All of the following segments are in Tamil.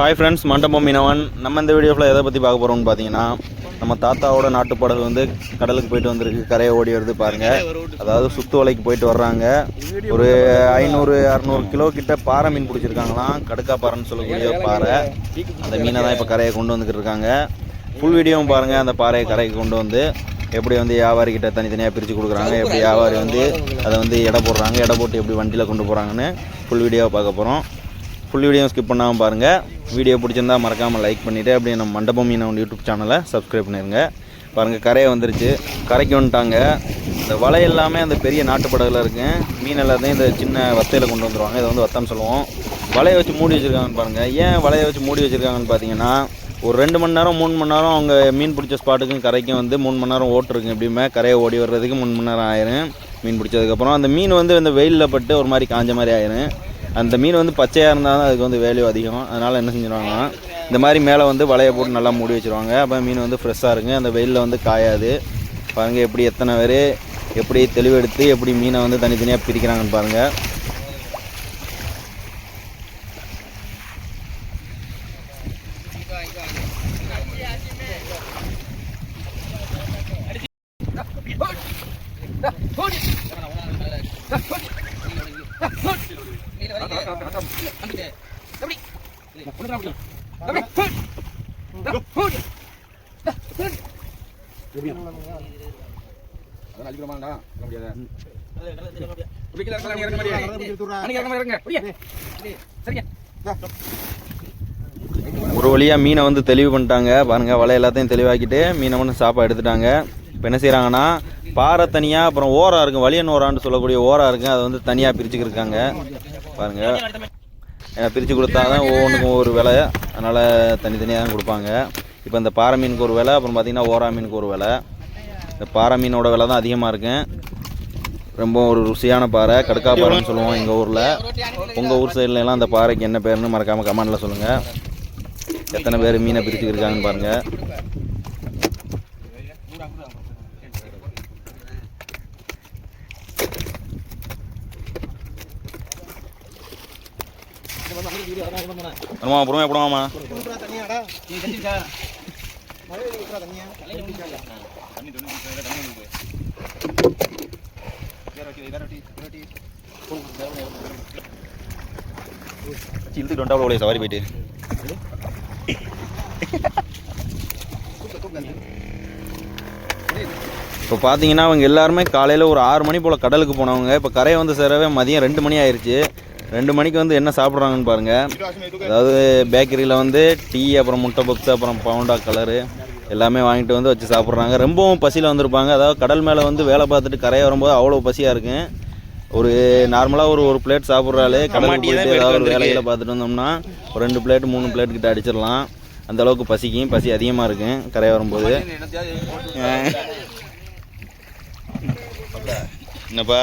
ஹாய் ஃப்ரெண்ட்ஸ் மண்டபம் மீனவன். நம்ம இந்த வீடியோவில் எதை பற்றி பார்க்க போகிறோம்னு பார்த்தீங்கன்னா நம்ம தாத்தாவோட நாட்டுப்பாடல் வந்து கடலுக்கு போயிட்டு வந்திருக்கு. கரையை ஓடி வருது பாருங்கள் அதாவது சுத்து வலைக்கு போயிட்டு வர்றாங்க. ஒரு ஐநூறு அறநூறு கிலோ கிட்ட பாறை மீன் பிடிச்சிருக்காங்களாம். கடுக்கா பாறைன்னு சொல்லக்கூடிய பாறை. அந்த மீனை தான் இப்போ கரையை கொண்டு வந்துக்கிட்டு இருக்காங்க. ஃபுல் வீடியோவும் பாருங்கள் அந்த பாறையை கரைக்கு கொண்டு வந்து எப்படி வந்து வியாபாரிக்கிட்ட தனித்தனியாக பிரித்து கொடுக்குறாங்க. எப்படி வியாபாரி வந்து அதை வந்து எடை போடுறாங்க. எடை போட்டு எப்படி வண்டியில் கொண்டு போகிறாங்கன்னு ஃபுல் வீடியோவை பார்க்க போகிறோம் ஃபுல் வீடியோ ஸ்கிப் பண்ணாமல் பாருங்கள் வீடியோ பிடிச்சிருந்தா மறக்காமல் லைக் பண்ணிவிட்டு அப்படியே நம்ம மண்டபம் மீனவன் யூடியூப் சேனலை சப்ஸ்கிரைப் பண்ணிடுங்க பாருங்கள் கரையை வந்துருச்சு. கரைக்கு வந்துட்டாங்க. இந்த வலை எல்லாமே அந்த பெரிய நாட்டுப்படகுல இருக்குது மீன் எல்லாத்தையும் இந்த சின்ன வத்தையில் கொண்டு வந்துருவாங்க. இதை வந்து வத்தம் சொல்லுவோம். வலையை வச்சு மூடி வச்சுருக்காங்கன்னு பாருங்கள் ஏன் வலையை வச்சு மூடி வச்சுருக்காங்கன்னு பார்த்தீங்கன்னா ஒரு ரெண்டு மணி நேரம் மூணு மணி நேரம் அவங்க மீன் பிடிச்ச ஸ்பாட்டுக்கும் கரைக்கும் வந்து மூணு மணி நேரம் ஓட்டுருக்கு எப்படியுமே. கரையை ஓடி வர்றதுக்கு மூணு மணி நேரம் ஆயிரும் மீன் பிடிச்சதுக்கப்புறம் அந்த மீன் வந்து இந்த வெயிலில் பட்டு ஒரு மாதிரி காஞ்ச மாதிரி ஆயிரும். அந்த மீன் வந்து பச்சையாக இருந்தால் தான் அதுக்கு வந்து வேல்யூ அதிகம். அதனால் என்ன செஞ்சிருவாங்கன்னா இந்த மாதிரி மேலே வந்து வலையை போட்டு நல்லா மூடி வச்சுருவாங்க. அப்போ மீன் வந்து ஃப்ரெஷ்ஷாக இருக்குது அந்த வெயிலில் வந்து காயாது. பாருங்கள் எப்படி எத்தனை பேர் எப்படி தெளிவெடுத்து எப்படி மீனை வந்து தனித்தனியாக பிரிக்கிறாங்கன்னு பாருங்கள் ஒரு வழியாக மீனை வந்து தெளிவு பண்ணிட்டாங்க. பாருங்கள் வலை எல்லாத்தையும் தெளிவாக்கிட்டு மீனை ஒன்று சாப்பாடு எடுத்துட்டாங்க. இப்போ என்ன செய்கிறாங்கன்னா பாறை தனியாக அப்புறம் ஓரா இருக்கும் வலியன் ஓரான்னு சொல்லக்கூடிய ஓரா இருக்கும் அதை வந்து தனியாக பிரிச்சுக்கிருக்காங்க பாருங்கள் பிரித்து கொடுத்தா தான் ஒவ்வொன்றுக்கும் ஒரு விலை. அதனால் தனித்தனியாக தான் கொடுப்பாங்க. இப்போ இந்த பாறை மீனுக்கு ஒரு விலை அப்புறம் பார்த்திங்கன்னா ஓரா மீனுக்கு ஒரு விலை. இந்த பாறை மீனோட விலை தான் அதிகமாக இருக்கும் ரொம்ப ஒரு ருசியான பாறை. கடுக்கா பாறைன்னு சொல்லுவோம் எங்கள் ஊரில். உங்கள் ஊர் சைட்லலாம் அந்த பாறைக்கு என்ன பேருன்னு மறக்காமல் கமெண்டில் சொல்லுங்கள் எத்தனை பேர் மீனை பிரிச்சுக்கிருக்காங்கன்னு பாருங்கள் அம்மா அப்புறமா எப்படாமா இழுத்துட்டு வந்துட்டா அவ்வளோ சவாரி போயிட்டு. இப்போ பார்த்தீங்கன்னா அவங்க எல்லாருமே காலையில் ஒரு ஆறு மணி போல் கடலுக்கு போனவங்க. இப்போ கரையை வந்து சேரவே மதியம் ரெண்டு மணி ஆயிடுச்சு ரெண்டு மணிக்கு வந்து என்ன சாப்பிட்றாங்கன்னு பாருங்கள் அதாவது பேக்கரியில் வந்து டீ அப்புறம் முட்டை பப்ஸ் அப்புறம் பவுண்டா கலரு எல்லாமே வாங்கிட்டு வந்து வச்சு சாப்பிட்றாங்க. ரொம்பவும் பசியில் வந்திருப்பாங்க. அதாவது கடல் மேலே வந்து வேலை பார்த்துட்டு கரையை வரும்போது அவ்வளோ பசியாக இருக்கும் ஒரு நார்மலாக ஒரு ஒரு பிளேட் சாப்பிட்றாலே கடல் போயிட்டு ஏதாவது ஒரு வேலையில் பார்த்துட்டு வந்தோம்னா ஒரு ரெண்டு பிளேட் மூணு பிளேட் கிட்ட அடிச்சிடலாம். அந்த அளவுக்கு பசிக்கும். பசி அதிகமாக இருக்கும் கரையை வரும்போது. என்னப்பா?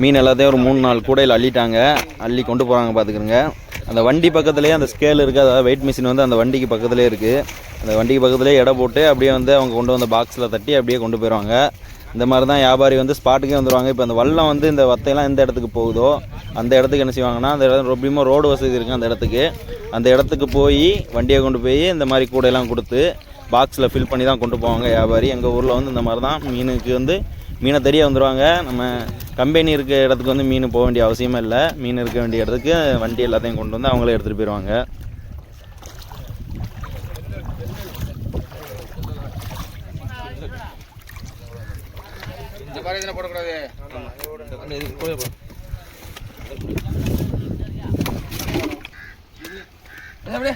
மீன் எல்லாத்தையும் ஒரு மூணு நாலு கூடையில் அள்ளிட்டாங்க. அள்ளி கொண்டு போகிறாங்க பார்த்துக்கிறங்க அந்த வண்டி பக்கத்துலேயே அந்த ஸ்கேல் இருக்குது அதாவது வெயிட் மிஷின் வந்து அந்த வண்டிக்கு பக்கத்துலேயே இருக்குது அந்த வண்டிக்கு பக்கத்துலேயே எடை போட்டு அப்படியே வந்து அவங்க கொண்டு வந்த பாக்ஸில் தட்டி அப்படியே கொண்டு போயிடுவாங்க இந்த மாதிரி தான் வியாபாரி வந்து ஸ்பாட்டுக்கே வந்துடுவாங்க இப்போ அந்த வல்லம் வந்து இந்த வத்தையெல்லாம் எந்த இடத்துக்கு போகுதோ அந்த இடத்துக்கு என்ன செய்வாங்கன்னா அந்த இடம் ரொம்பயுமே ரோடு வசதி இருக்குது அந்த இடத்துக்கு. அந்த இடத்துக்கு போய் வண்டியை கொண்டு போய் இந்த மாதிரி கூடையெல்லாம் கொடுத்து பாக்ஸில் ஃபில் பண்ணி தான் கொண்டு போவாங்க வியாபாரி. எங்கள் ஊரில் வந்து இந்த மாதிரி தான் மீனுக்கு வந்து மீனை தெரிய வந்துடுவாங்க நம்ம கம்பெனி இருக்க இடத்துக்கு வந்து மீன் போக வேண்டிய அவசியமே இல்லை. மீன் இருக்க வேண்டிய இடத்துக்கு வண்டி எல்லாத்தையும் கொண்டு வந்து அவங்களே எடுத்துகிட்டு போயிடுவாங்க இந்த மாதிரி இதனை போடக்கூடாது. அப்படியே.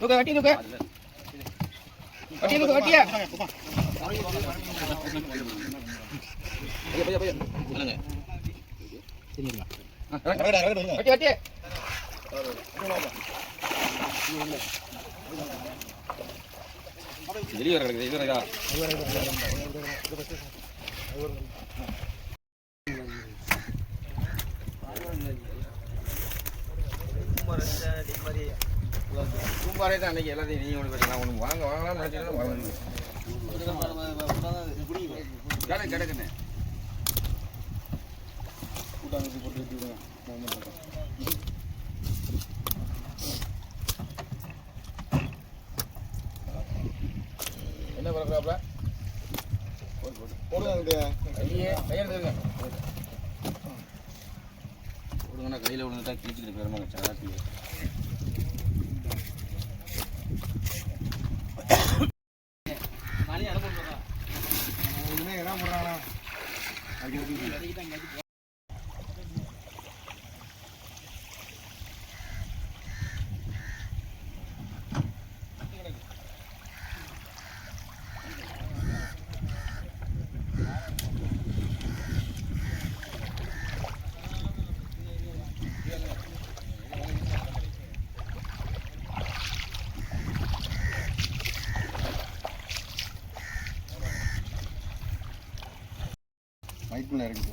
தூக்க வட்டி தூக்க. வட்டி தூக்க வட்டியா? வட்டி வட்டி. வெளியே வர கிடக்குது இது வரா கும்பாரே தான் அன்றைக்கி எல்லாத்தையும் நீ ஒன்று நான் ஒன்று வாங்க. வாங்கலாம் நினச்சிட்டு வாங்க கடை கிடக்குண்ணே என்ன பிறக்கிறாப்ல கையே கையெழுத்துங்க 딱 일찍 그래 얼마나 잘하지 மைக்குள்ள இறங்கி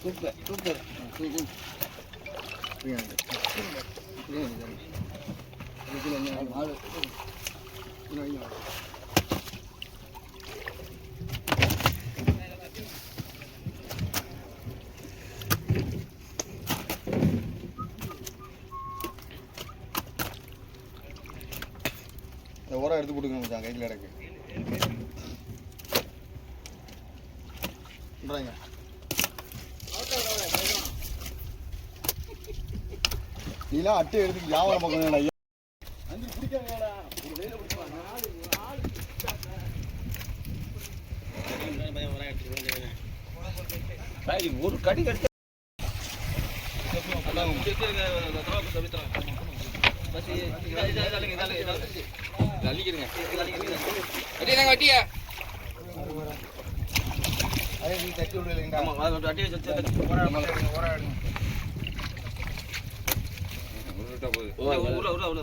சூப்பர் சூப்பர் இந்த உரம் எடுத்து போட்டுக்கணும் மச்சான் கையில் கிடக்கு பண்றாங்க நீலாம் அட்டை எடுத்து வியாபாரம் பார்க்கணும் ஐயா. ஒரு கடி கடிச்சா வட்டியா அதே நீ தட்டி விடலைங்கடா அதானே தர நம்ம உள்ள உள்ள உள்ள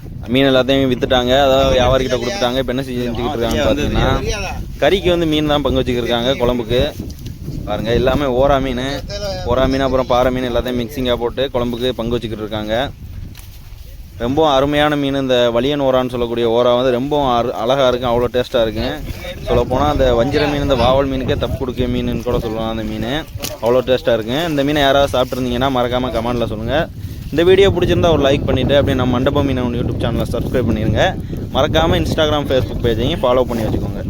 மீன் எல்லாத்தையும் வித்துட்டாங்க. அதாவது வியாபாரிகிட்ட கொடுத்துட்டாங்க. இப்போ என்ன செஞ்சுக்கிட்டு இருக்காங்கன்னு பார்த்தீங்கன்னா கறிக்கு வந்து மீன் தான் பங்கு வச்சுக்கிருக்காங்க குழம்புக்கு. பாருங்க எல்லாமே ஓரா மீன். ஓரா மீன் அப்புறம் பாறை மீன் எல்லாத்தையும் மிக்சிங்காக போட்டு குழம்புக்கு பங்கு வச்சுக்கிட்டு இருக்காங்க. ரொம்ப அருமையான மீன் இந்த வலியன் ஓரான்னு சொல்லக்கூடிய ஓரா வந்து ரொம்ப அழகாக இருக்கும் அவ்வளோ டேஸ்ட்டாக இருக்கும் சொல்லப்போனால் அந்த வஞ்சிர மீன் இந்த வாவல் மீனுக்கே தப்பு கொடுக்க மீனுன்னு கூட சொல்லலாம் அந்த மீன். அவ்வளோ டேஸ்ட்டாக இருக்கும் இந்த மீனை யாராவது சாப்பிட்ருந்தீங்கன்னா மறக்காமல் கமெண்டில் சொல்லுங்கள் இந்த வீடியோ பிடிச்சிருந்தா ஒரு லைக் பண்ணிவிட்டு அப்படியே நம்ம மண்டபம் மீனவன் யூடியூப் சேனலை சப்ஸ்கிரைப் பண்ணிடுங்க மறக்காமல் இன்ஸ்டாகிராம் ஃபேஸ்புக் பேஜையும் ஃபாலோ பண்ணி வச்சுக்கோங்க